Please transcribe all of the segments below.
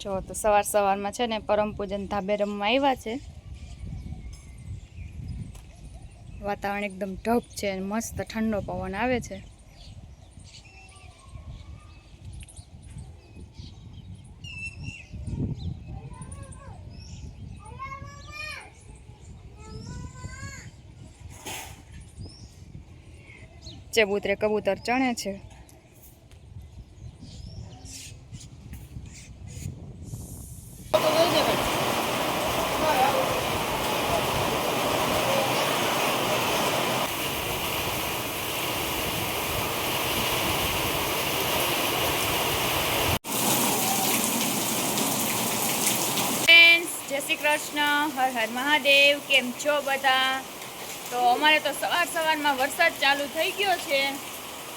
જો, તો સવાર સવારમાં છે ને પરમ પૂજન ધાબે રમવા આવ્યા છે. વાતાવરણ એકદમ ઢપ છે મસ્ત ઠંડો પવન આવે છે. ચબૂતરે કબૂતર ચણે છે ફ્રેન્ડ્સ જય શ્રી કૃષ્ણ, હર હર મહાદેવ, કેમ છો બધા? તો અમારે તો સવાર સવારમાં વરસાદ ચાલુ થઈ ગયો છે.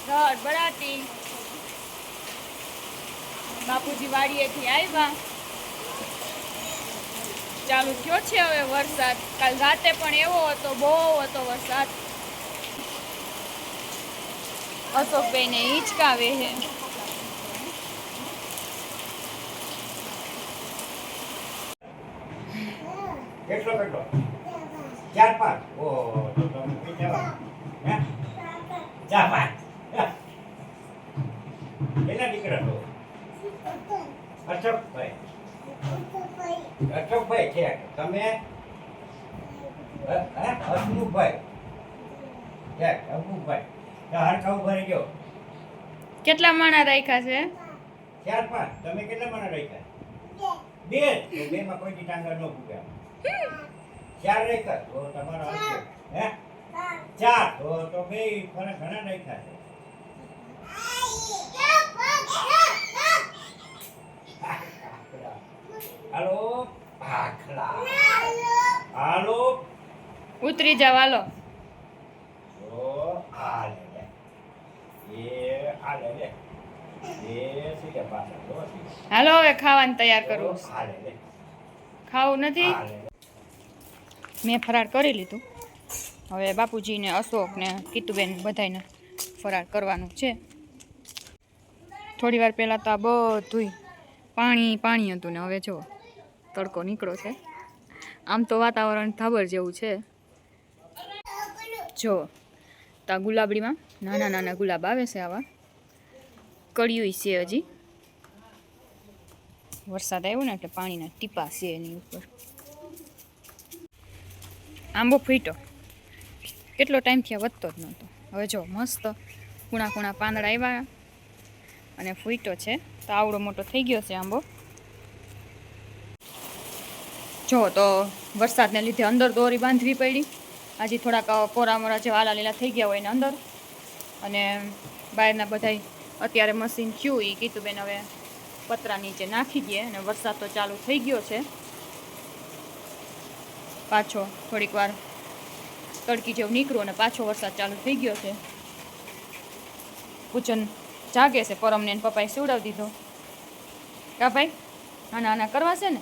ઘર બરાતી બાપુજી વાડીએથી આવ્યા. ચાલુ થયો છે હવે વરસાદ. કાલ રાતે પણ એવો હતો, બહુ હતો વરસાદ. અશોકભાઈને હિંચકાવે છે. કેટલો કેટલો ચાર પાંચ. ઓ તો તમે કઈ જવા. હે? ચાર પાંચ. કેટલા દીકરા તો? અશોકભાઈ. અશોકભાઈ છે તમે? હસમુખભાઈ છે હસમુખભાઈ હરખા ઊભા રહી ગયો કેટલા માણા રાખ્યા છે? ચાર પાંચ. તમે કેટલા માણા રાખ્યા? બે. તો બે માં કોઈ ટાંગા ન ફૂટ્યા ચાર રેખા. તો તમારો હે? ચાર. તો તો બે ફરક ઘણા રાખ્યા છે. હાલો? ભાખલા હાલો? ઉતરી જાવ હાલો. તો આ લે લે. એ આ લે લે. એ સીધે પાછા તો સીધે. હાલો હવે ખાવાનું તૈયાર કરવું ખાવું નથી? મેં ફરાળ કરી લીધું. હવે બાપુજીને, અશોકને, કીતુબેન બધાને ફરાળ કરવાનું છે. થોડી વાર પહેલાં તો આ બધુંય પાણી પાણી હતું ને હવે જો તડકો નીકળો છે. આમ તો વાતાવરણ ધાબર જેવું છે. જો, તો ગુલાબડીમાં નાના નાના ગુલાબ આવે છે આવા. કળિયું છે હજી. વરસાદ આવ્યો ને એટલે પાણીના ટીપા છે એની ઉપર. આંબો ફૂટ્યો. કેટલો ટાઈમ થયા વધતો જ નહોતો. હવે જો મસ્ત કૂણા કૂણા પાંદડા આવ્યા અને ફૂટ્યો છે. તો આવડો મોટો થઈ ગયો છે આંબો. જો તો વરસાદને લીધે અંદર દોરી બાંધવી પડી. હજી થોડાક કોરા મોરા જેવા આલા લીલા થઈ ગયા હોય એને અંદર. અને બહારના બધાય અત્યારે મશીન થયું એ કીધું બેન હવે પતરા નીચે નાખી દઈએ અને વરસાદ તો ચાલુ થઈ ગયો છે. પાછો થોડીક વાર તડકી જેવું નીકળ્યું અને પાછો વરસાદ ચાલુ થઈ ગયો છે. પૂજન જાગે છે, પરમને પપ્પાએ સીવડાવી દીધો. કા ભાઈ? આના આના કરવા છે ને?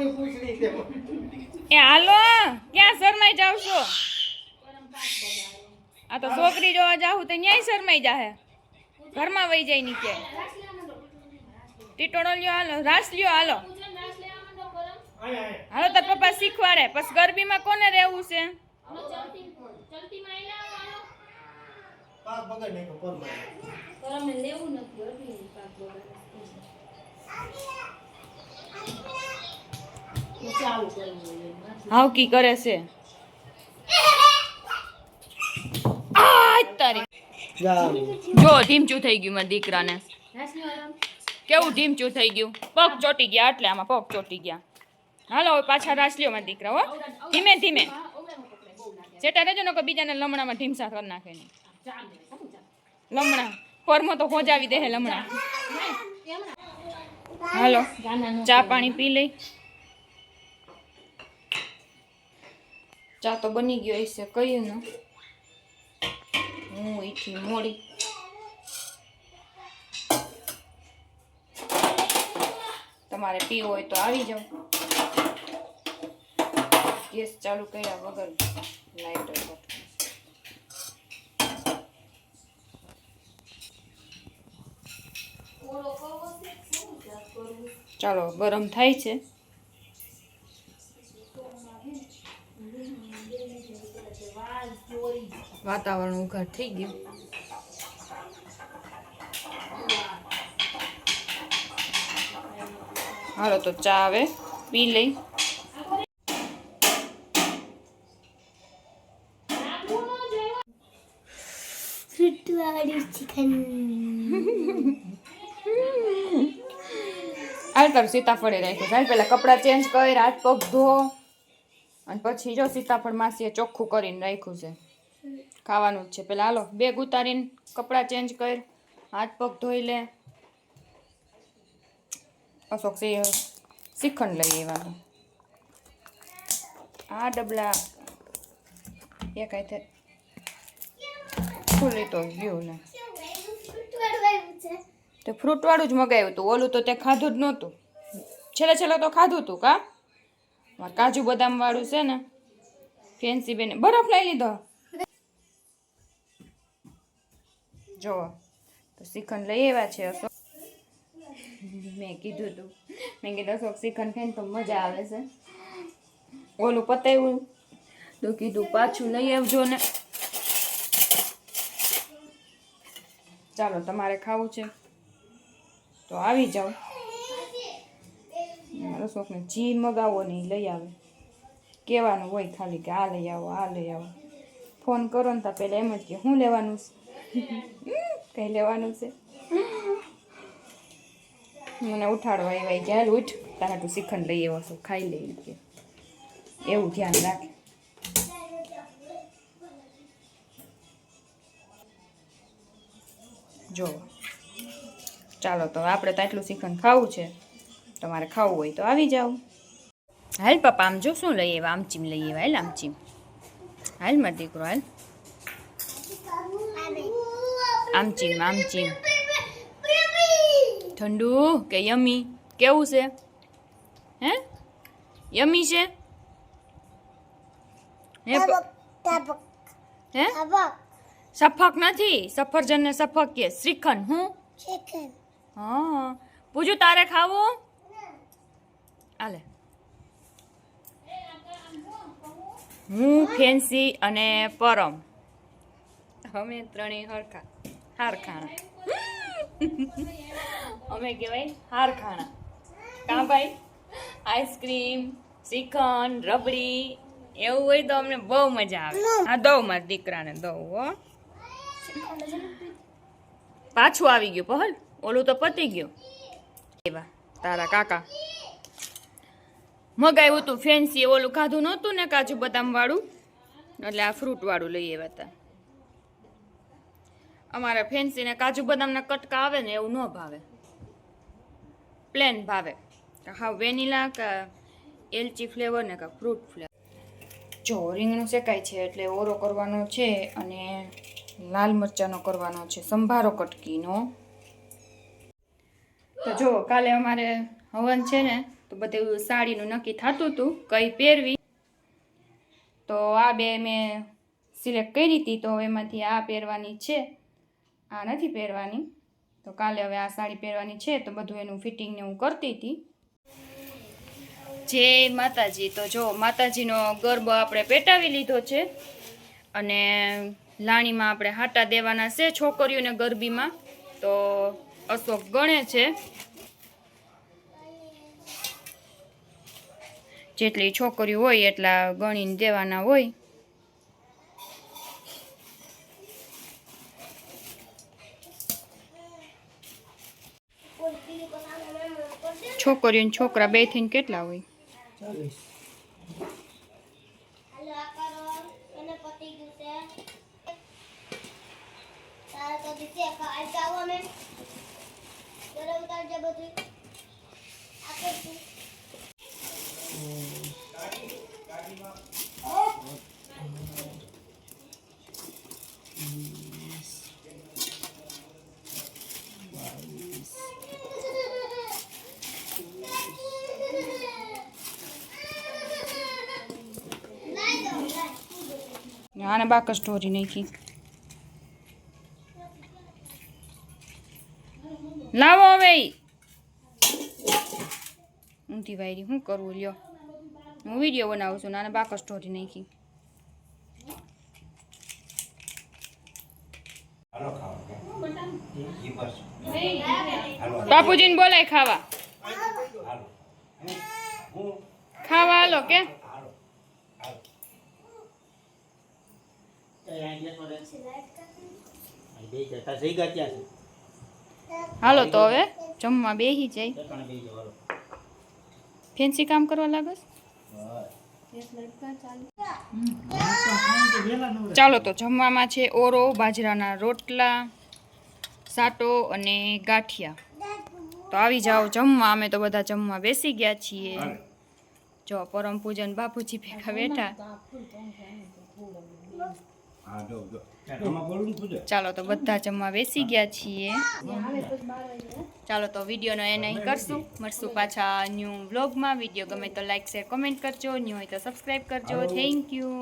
પાછળ જવા દો આ સવારની પૂછડી છે એ હાલો ક્યાં શરમાઈ જાવ છો? પરમ પાક બગાડો આ તો છોકરી જોવા જાહું તો ન્યાય શરમાઈ જાહે. ઘરમાં વહી જાય નીચે રાસ લેવા મંડો ટીટોળો લ્યો હાલો રાસ લ્યો હાલો. પૂજન રાસ લેવા મંડો પરમ આયા આયા હાલો તાર પપ્પા શીખવાડે. પછી ગરબીમાં કોને રહેવું છે? હલો ચલતી ચલતી માં આયા હાલો પાક બગડ નહીં તો કોણ પરમ અમે લેવું નથી હાવકી કરે છે. જો ઢીમચું થઈ ગયું મારા દીકરાને. કેવું ઢીમચું થઈ ગયું? પગ ચોટી ગયા એટલે આમાં પગ ચોટી ગયા. હાલો હવે પાછા રાસ લ્યો મારા દીકરા હો. ધીમે ધીમે. જેટા રહેજો ને બીજાને લમણામાં ઢીમસા કરી નાખે ચાલે લમણા. પરમો તો ખોજાવી દે લમણા. હાલો ચા પાણી પી લઈ. ચા તો બની ગયો હશે કયું ને હું ઈથી મોડી. તમારે પીવો હોય તો આવી જાઓ ગેસ ચાલુ કર્યા વગર લાઈટર ચાલો, ગરમ થાય છે. વાતાવરણ ઉઘાડ થઈ ગયું. હાલો તો ચા આવે પી લઈ. હાલ તારું સીતાફળે રાખ્યું હાલ પેલા કપડાં ચેન્જ કર, હાથ પગ ધો. અને પછી જો સીતાફળ માસીએ ચોખ્ખું કરીને રાખ્યું છે. ખાવાનું જ છે. પેલા હાલો, બેગ ઉતારીને કપડાં ચેન્જ કર, હાથ પગ ધોઈ લે. અશોક સિંહ શ્રીખંડ લઈ આવવાનું આ ડબલા એક આથે ખુલ્લી તો ગયું ને. તે ફ્રૂટવાળું જ મગાવ્યું હતું ઓલું તો તે ખાધું જ નહોતું. છેલ્લે છેલ્લે તો ખાધું હતું કા? કાજુ બદામ વાળું છે ને, ફેન્સી બેને બરફ લઈ લીધો. જો તો શ્રીખંડ લઈ આવ્યા છે અશોક. મેં કીધું હતું મેં કીધું, અશોક, શ્રીખંડ ખાઈને તો મજા આવે છે. ઓલું પતાવ્યું. તો કીધું, પાછું લઈ આવજો ને. ચાલો, તમારે ખાવું છે. તો આવી જાઓ. અશોકને જી મગાવો ને લઈ આવે. કહેવાનું હોય ખાલી કે આ લઈ આવો, આ લઈ આવો. ફોન કરો ને તો પહેલાં એમ જ કે શું લેવાનું છે? કંઈ લેવાનું છે. મને ઉઠાડવા એવા હાલ ઉઠ, તારા તું શ્રીખંડ લઈ આવો છો, ખાઈ લે કે. એવું ધ્યાન રાખે. જો, ચાલો તો આપણે તો આટલું શ્રીખંડ ખાવું છે. તમારે ખાવું હોય તો આવી જાઓ. હાલ પપ્પા આમ જો શું લઈ આવ્યા? આમચીમ લઈ આવ્યા હાલ આમચીમ. હાલ મારો દીકરો હાલ. આમચીમ આમચીમ. ઠંડુ કે યમી? કેવું છે? હે? યમી છે? હે હે? સફક નથી. સફરજન ને સફક કે શ્રીખંડ હું? હા. પૂછું તારે ખાવું? આલે. હું ફેન્સી અને પરમ. અમે ત્રણેય હરખા. હારખાણા. અમે કહેવાય હારખાણા. કાં ભાઈ? આઈસ્ક્રીમ શ્રીખંડ રબડી એવું હોય તો અમને બહુ મજા આવે. હા દઉં મારા દીકરાને દઉં હો. પાછું આવી ગયું પહલ. ઓલું તો પતી ગયું. એવા તારા કાકા. મગાવ્યું હતું ફેન્સી ઓલું ખાધું નહોતું ને કાજુ બદામ વાળું? એટલે આ ફ્રૂટ વાળું લઈ આવ્યા હતા. અમારા ફેન્સી ને કાજુ બદામના કટકા આવે ને એવું ન ભાવે. પ્લેન ભાવે. હા વેનીલા કે એલચી ફ્લેવર ને કા ફ્રૂટ ફ્લેવર જો, રીંગણું શેકાય છે એટલે ઓરો કરવાનો છે અને લાલ મરચાંનો કરવાનો છે સંભારો કટકીનો. તો જો, કાલે અમારે હવન છે ને તો બધું સાડીનું નક્કી થતું હતું, કઈ પહેરવી. તો આ બે મેં સિલેક્ટ કરી હતી, તો એમાંથી આ પહેરવાની છે, આ નથી પહેરવાની. તો કાલે હવે આ સાડી પહેરવાની છે, તો બધું એનું ફિટિંગને હું કરતી હતી. જય માતાજી. તો જો, માતાજીનો ગરબો આપણે પેટાવી લીધો છે અને લાણીમાં આપણે હાટા દેવાના છે છોકરીઓને ગરબીમાં. તો અશોક ગણે છે. જેટલી છોકરીઓ હોય એટલા ગણીને દેવાના હોય. છોકરીઓ ને છોકરા બે થઈને કેટલા હોય? હાલો આ આને બાક સ્ટોરી નાખી લાવો હવે. ઊંધી વાયરી શું કરવું લ્યો હું વીડિયો બનાવું છું નાના આને બાક સ્ટોરી નાખી બાપુજીને બોલાય ખાવા. ખાવા હાલો કે? હાલો. તો હવે જમવા બેસી જાય. ફેન્સી કામ કરવા લાગસ ચાલો તો જમવામાં છે ઓરો બાજરાના રોટલા સાટો અને ગાંઠિયા. તો આવી જાઓ જમવા. અમે તો બધા જમવા બેસી ગયા છીએ. જો પરમ પૂજન બાપુજી ભેગા બેઠા. ચાલો તો બધા જમવા બેસી ગયા છીએ. ચાલો તો વિડીયોનો એને અહીં કરશું. મળશું પાછા ન્યૂ વ્લોગમાં. વીડિયો ગમે તો લાઈક શેર કોમેન્ટ કરજો. ન્યૂ હોય તો સબસ્ક્રાઈબ કરજો. Thank you